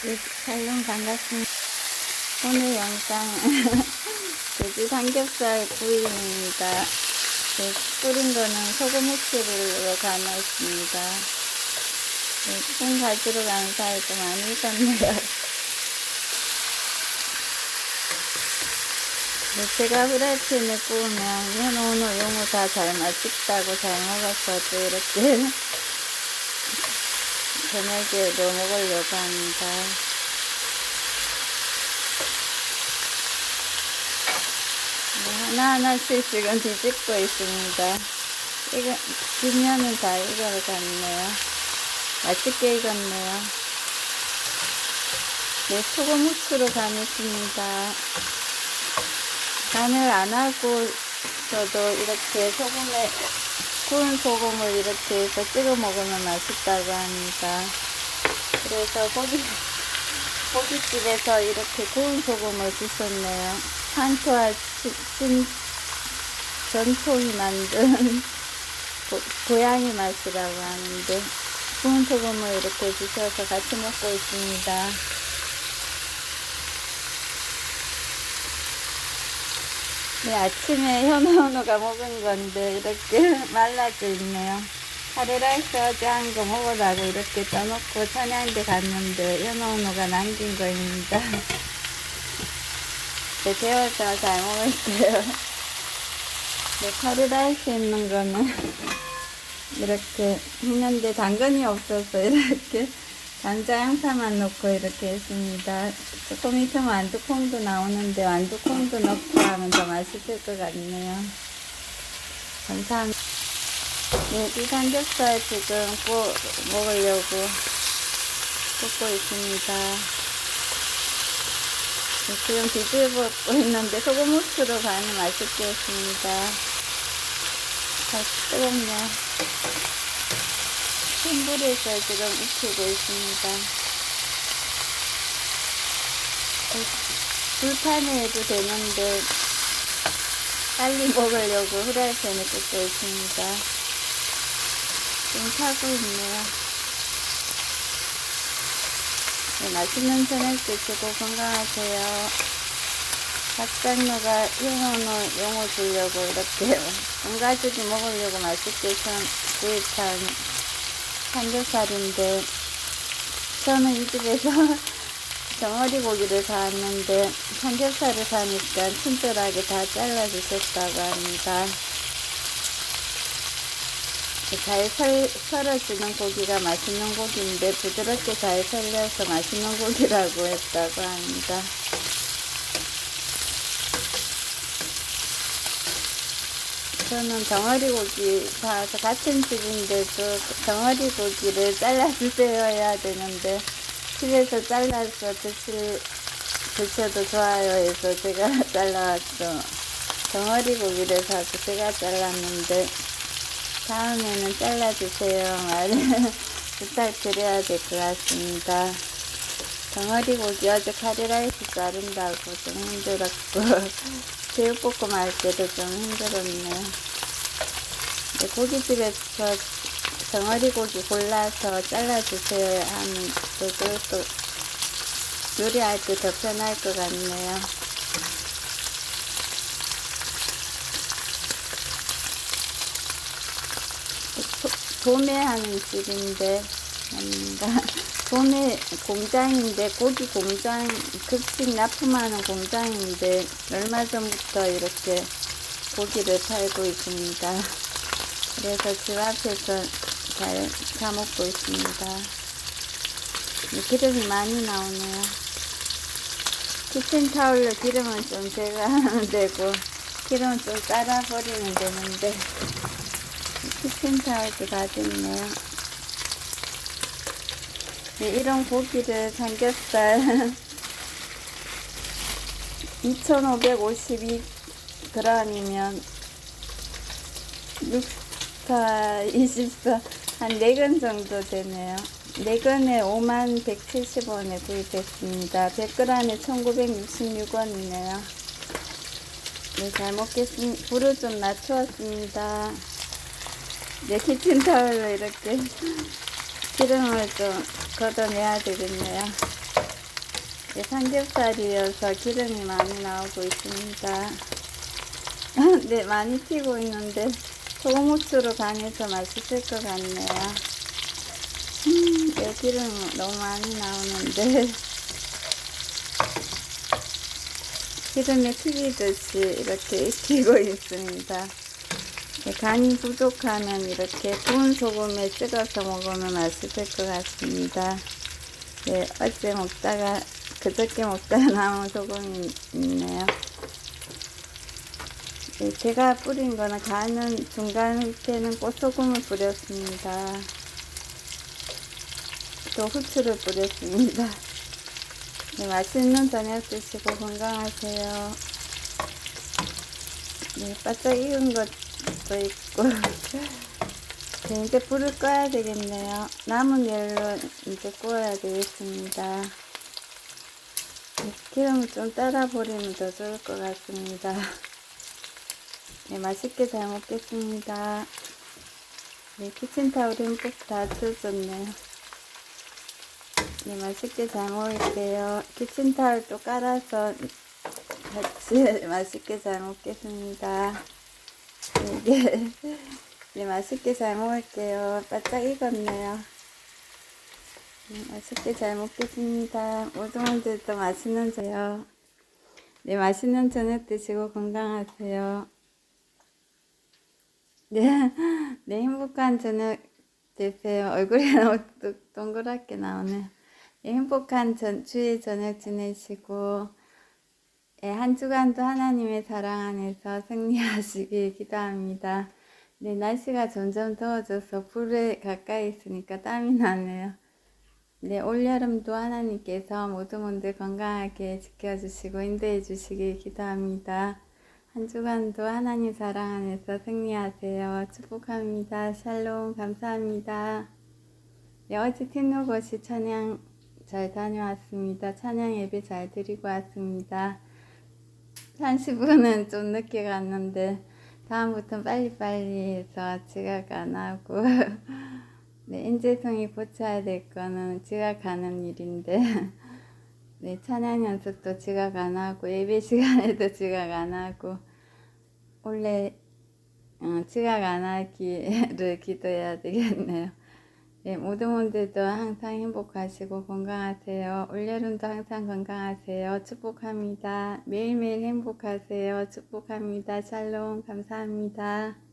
네, 샬롬 반갑습니다. 오늘 영상 돼지 삼겹살 구이입니다. 네, 끓인 거는 소금 후추로 간했습니다. 네, 콩 가지러 가는 사이 좀 많이 익었네요. 네, 제가 후라이팬에 구우면 현오노 용호 다잘 맛있다고 잘또 이렇게 저녁에도 먹으려고 합니다. 네, 하나하나씩 지금 뒤집고 있습니다. 이거, 뒷면은 다 익어갔네요. 맛있게 익었네요. 네, 소금 후추로 간했습니다. 간을 안 하고 저도 이렇게 소금에 구운 소금을 이렇게 해서 찍어 먹으면 맛있다고 합니다. 그래서 고기, 고깃집에서 이렇게 구운 소금을 주셨네요. 한토와 친, 전통이 만든 고, 고양이 맛이라고 하는데 구운 소금을 이렇게 주셔서 같이 먹고 있습니다. 네, 아침에 현우가 먹은 건데 이렇게 말라져 있네요. 카레라이스 어제 한거 먹으라고 이렇게 떠놓고 천양대 갔는데 현우가 남긴 거입니다. 네, 데워서 잘 먹을게요. 네, 카레라이스 있는 거는 이렇게 했는데 당근이 없어서 이렇게 간장 양파만 넣고 이렇게 했습니다. 조금 있으면 완두콩도 나오는데 완두콩도 넣고 하면 더 맛있을 것 같네요. 감사합니다. 네, 이 삼겹살 지금 구워 먹으려고 굽고 있습니다. 네, 지금 뒤집고 있는데 소금 후추로 간이 맛있게 했습니다. 다 뜨겁네요. 큰 불에서 지금 익히고 있습니다. 불판에 해도 되는데 빨리 먹으려고 후라이팬에 굽고 있습니다. 지금 타고 있네요. 네, 맛있는 저녁 드시고 건강하세요. 박장로가 영어는 영어 주려고 이렇게 온 가족이 먹으려고 맛있게 구입한 삼겹살인데 저는 이 집에서 정어리 고기를 사왔는데 삼겹살을 사니까 친절하게 다 잘라주셨다고 합니다. 잘 설, 썰어지는 고기가 맛있는 고기인데 부드럽게 잘 썰려서 맛있는 고기라고 했다고 합니다. 저는 덩어리 고기 사서 같은 집인데도 덩어리 고기를 잘라주세요 해야 되는데 집에서 잘라서 드실, 드셔도 좋아요 해서 제가 잘라왔죠. 덩어리 고기를 사서 제가 잘랐는데 다음에는 잘라주세요 말을 부탁드려야 될 것 같습니다. 덩어리 고기 어제 카레라이스 자른다고 좀 힘들었고 제육볶음 할 때도 좀 힘들었네요. 네, 고깃집에서 덩어리 고기 골라서 잘라주세요 하면 또 그것도 요리할 때 더 편할 것 같네요. 도- 도매하는 집인데 아닙니다. 도매 공장인데 고기 공장 급식 납품하는 공장인데 얼마 전부터 이렇게 고기를 팔고 있습니다. 그래서 집 앞에서 잘 사먹고 있습니다. 네, 기름이 많이 나오네요. 키친타올로 기름은 좀 제거하면 되고 기름은 좀 깔아버리면 되는데 키친타올도 다 됐네요. 네, 이런 고기를 삼겹살 2552g이면 6사 24, 한 4근 정도 되네요. 4근에 5만 170원에 구입했습니다. 100g에 1966원이네요. 네, 잘 먹겠습니다. 불을 좀 낮추었습니다. 네, 키친타올로 이렇게 기름을 좀 걷어내야 되겠네요. 네, 삼겹살이어서 기름이 많이 나오고 있습니다. 네, 많이 튀고 있는데 소금 후추로 간해서 맛있을 것 같네요. 음, 네, 기름 너무 많이 나오는데 기름에 튀기듯이 이렇게 익히고 있습니다. 네, 간이 부족하면 이렇게 구운 소금에 찍어서 먹으면 맛있을 것 같습니다. 네, 어제 먹다가 그저께 먹다가 남은 소금이 있네요. 네, 제가 뿌린 거는 간은 중간에는 꽃소금을 뿌렸습니다. 또 후추를 뿌렸습니다. 네, 맛있는 저녁 드시고 건강하세요. 네, 바짝 익은 것 도 있고. 네, 이제 불을 꺼야 되겠네요. 남은 열로 이제 구워야 되겠습니다. 네, 기름을 좀 따라 버리면 더 좋을 것 같습니다. 네, 맛있게 잘 먹겠습니다. 네, 키친타올 듬뿍 다 젖었네요. 네, 맛있게 잘 먹을게요. 키친타올 또 깔아서 같이 맛있게 잘 먹겠습니다. 네, 네, 네, 맛있게 잘 먹을게요. 바짝 익었네요. 네, 맛있게 잘 먹겠습니다. 분들도 맛있는 저녁. 네, 맛있는 저녁 드시고 건강하세요. 네, 네, 행복한 저녁 되세요. 얼굴이 너무 동- 동그랗게 나오네요. 네, 행복한 전, 주의 저녁 지내시고, 네, 한 주간도 하나님의 사랑 안에서 승리하시길 기도합니다. 네, 날씨가 점점 더워져서 불에 가까이 있으니까 땀이 나네요. 네, 올여름도 하나님께서 모든 분들 건강하게 지켜주시고 인도해 주시길 기도합니다. 한 주간도 하나님 사랑 안에서 승리하세요. 축복합니다. 샬롬 감사합니다. 네, 어제 팀노고시 찬양 잘 다녀왔습니다. 찬양 예배 잘 드리고 왔습니다. 30분은 좀 늦게 갔는데 다음부터는 빨리빨리 해서 지각 안 하고 네, 인재성이 고쳐야 될 거는 지각하는 일인데 네, 찬양 연습도 지각 안 하고 예배 시간에도 지각 안 하고 원래 어, 지각 안 하기를 기도해야 되겠네요. 네, 모든 분들도 항상 행복하시고 건강하세요. 올여름도 항상 건강하세요. 축복합니다. 매일매일 행복하세요. 축복합니다. 샬롬 감사합니다.